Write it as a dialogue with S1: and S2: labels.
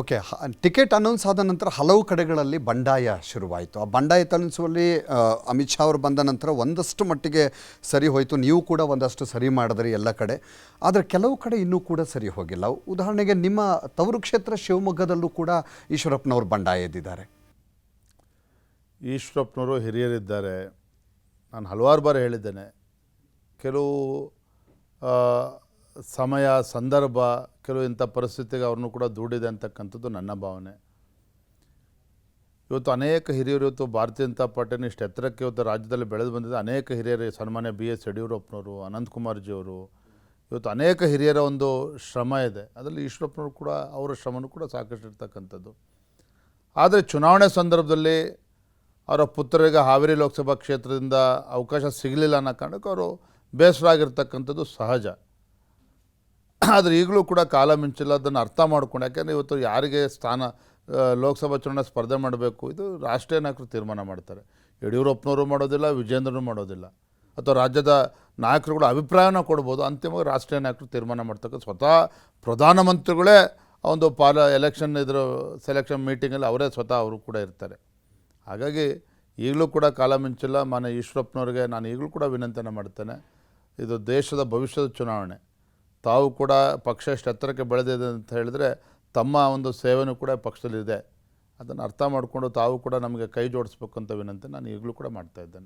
S1: Okay ticket announce ಆದ ನಂತರ ಹಲವು ಕಡೆಗಳಲ್ಲಿ ಬಂಡಾಯ ಶುರುವಾಯಿತು. ಆ ಬಂಡಾಯ ತಣಿಸುವಲ್ಲಿ ಅಮಿತ್ ಶಾ ಅವರು ಬಂದ ನಂತರ ಒಂದಷ್ಟು ಮಟ್ಟಿಗೆ ಸರಿ ಹೋಯಿತು. ನೀವು ಕೂಡ ಒಂದಷ್ಟು ಸರಿ ಮಾಡಿದ್ರಿ ಎಲ್ಲ ಕಡೆ. ಆದರೆ ಕೆಲವು ಕಡೆ ಇನ್ನೂ ಕೂಡ ಸರಿ ಹೋಗಿಲ್ಲ. ಉದಾಹರಣೆಗೆ ನಿಮ್ಮ ತವರು ಕ್ಷೇತ್ರ ಶಿವಮೊಗ್ಗದಲ್ಲೂ ಕೂಡ ಈಶ್ವರಪ್ಪನವರು ಬಂಡಾಯ ಎದ್ದಿದ್ದಾರೆ.
S2: ಈಶ್ವರಪ್ಪನವರು ಹಿರಿಯರಿದ್ದಾರೆ. ನಾನು ಹಲವಾರು ಬಾರಿ ಹೇಳಿದ್ದೇನೆ. ಕೆಲವು ಸಮಯ, ಸಂದರ್ಭ, ಕೆಲವು ಇಂಥ ಪರಿಸ್ಥಿತಿಗೆ ಅವ್ರನ್ನೂ ಕೂಡ ದೂಡಿದೆ ಅಂತಕ್ಕಂಥದ್ದು ನನ್ನ ಭಾವನೆ. ಇವತ್ತು ಅನೇಕ ಹಿರಿಯರು ಇವತ್ತು ಭಾರತೀಯ ಜನತಾ ಪಾರ್ಟಿನ ಇಷ್ಟು ಎತ್ತರಕ್ಕೆ ಇವತ್ತು ರಾಜ್ಯದಲ್ಲಿ ಬೆಳೆದು ಬಂದಿದೆ. ಅನೇಕ ಹಿರಿಯರು, ಸನ್ಮಾನ್ಯ ಬಿ ಎಸ್ ಯಡಿಯೂರಪ್ಪನವರು, ಅನಂತಕುಮಾರ್ಜಿಯವರು, ಇವತ್ತು ಅನೇಕ ಹಿರಿಯರ ಒಂದು ಶ್ರಮ ಇದೆ. ಅದರಲ್ಲಿ ಈಶ್ವರಪ್ಪನವರು ಕೂಡ ಅವರ ಶ್ರಮನೂ ಕೂಡ ಸಾಕಷ್ಟು ಇರ್ತಕ್ಕಂಥದ್ದು. ಆದರೆ ಚುನಾವಣೆ ಸಂದರ್ಭದಲ್ಲಿ ಅವರ ಪುತ್ರರಿಗೆ ಹಾವೇರಿ ಲೋಕಸಭಾ ಕ್ಷೇತ್ರದಿಂದ ಅವಕಾಶ ಸಿಗಲಿಲ್ಲ ಅನ್ನೋ ಕಾರಣಕ್ಕೆ ಅವರು ಬೇಸರ ಆಗಿರ್ತಕ್ಕಂಥದ್ದು ಸಹಜ. ಆದರೆ ಈಗಲೂ ಕೂಡ ಕಾಲ ಮಿಂಚಿಲ್ಲ. ಅದನ್ನು ಅರ್ಥ ಮಾಡ್ಕೊಂಡು, ಯಾಕೆಂದರೆ ಇವತ್ತು ಯಾರಿಗೆ ಸ್ಥಾನ ಲೋಕಸಭಾ ಚುನಾವಣೆ ಸ್ಪರ್ಧೆ ಮಾಡಬೇಕು, ಇದು ರಾಷ್ಟ್ರೀಯ ನಾಯಕರು ತೀರ್ಮಾನ ಮಾಡ್ತಾರೆ. ಯಡಿಯೂರಪ್ಪನವರು ಮಾಡೋದಿಲ್ಲ ವಿಜೇಂದ್ರನೂ ಮಾಡೋದಿಲ್ಲ. ಅಥವಾ ರಾಜ್ಯದ ನಾಯಕರುಗಳು ಅಭಿಪ್ರಾಯನ ಕೊಡ್ಬೋದು, ಅಂತಿಮವಾಗಿ ರಾಷ್ಟ್ರೀಯ ನಾಯಕರು ತೀರ್ಮಾನ ಮಾಡ್ತಕ್ಕಂಥ ಸ್ವತಃ ಪ್ರಧಾನಮಂತ್ರಿಗಳೇ ಒಂದು ಪಾಲ, ಎಲೆಕ್ಷನ್ ಇದ್ರ, ಸೆಲೆಕ್ಷನ್ ಮೀಟಿಂಗಲ್ಲಿ ಅವರೇ ಸ್ವತಃ ಅವರು ಕೂಡ ಇರ್ತಾರೆ. ಹಾಗಾಗಿ ಈಗಲೂ ಕೂಡ ಕಾಲ ಮಿಂಚಿಲ್ಲ. ಮಾನ್ಯ ಈಶ್ವರಪ್ಪನವ್ರಿಗೆ ನಾನು ಈಗಲೂ ಕೂಡ ವಿನಂತಿಯನ್ನು ಮಾಡ್ತೇನೆ. ಇದು ದೇಶದ ಭವಿಷ್ಯದ ಚುನಾವಣೆ. ತಾವು ಕೂಡ ಪಕ್ಷ ಎಷ್ಟು ಎತ್ತರಕ್ಕೆ ಬೆಳೆದಿದೆ ಅಂತ ಹೇಳಿದರೆ ತಮ್ಮ ಒಂದು ಸೇವೆನೂ ಕೂಡ ಪಕ್ಷದಲ್ಲಿದೆ. ಅದನ್ನು ಅರ್ಥ ಮಾಡಿಕೊಂಡು ತಾವು ಕೂಡ ನಮಗೆ ಕೈ ಜೋಡಿಸ್ಬೇಕು ಅಂತ ವಿನಂತಿ ನಾನು ಈಗಲೂ ಕೂಡ ಮಾಡ್ತಾ ಇದ್ದೇನೆ.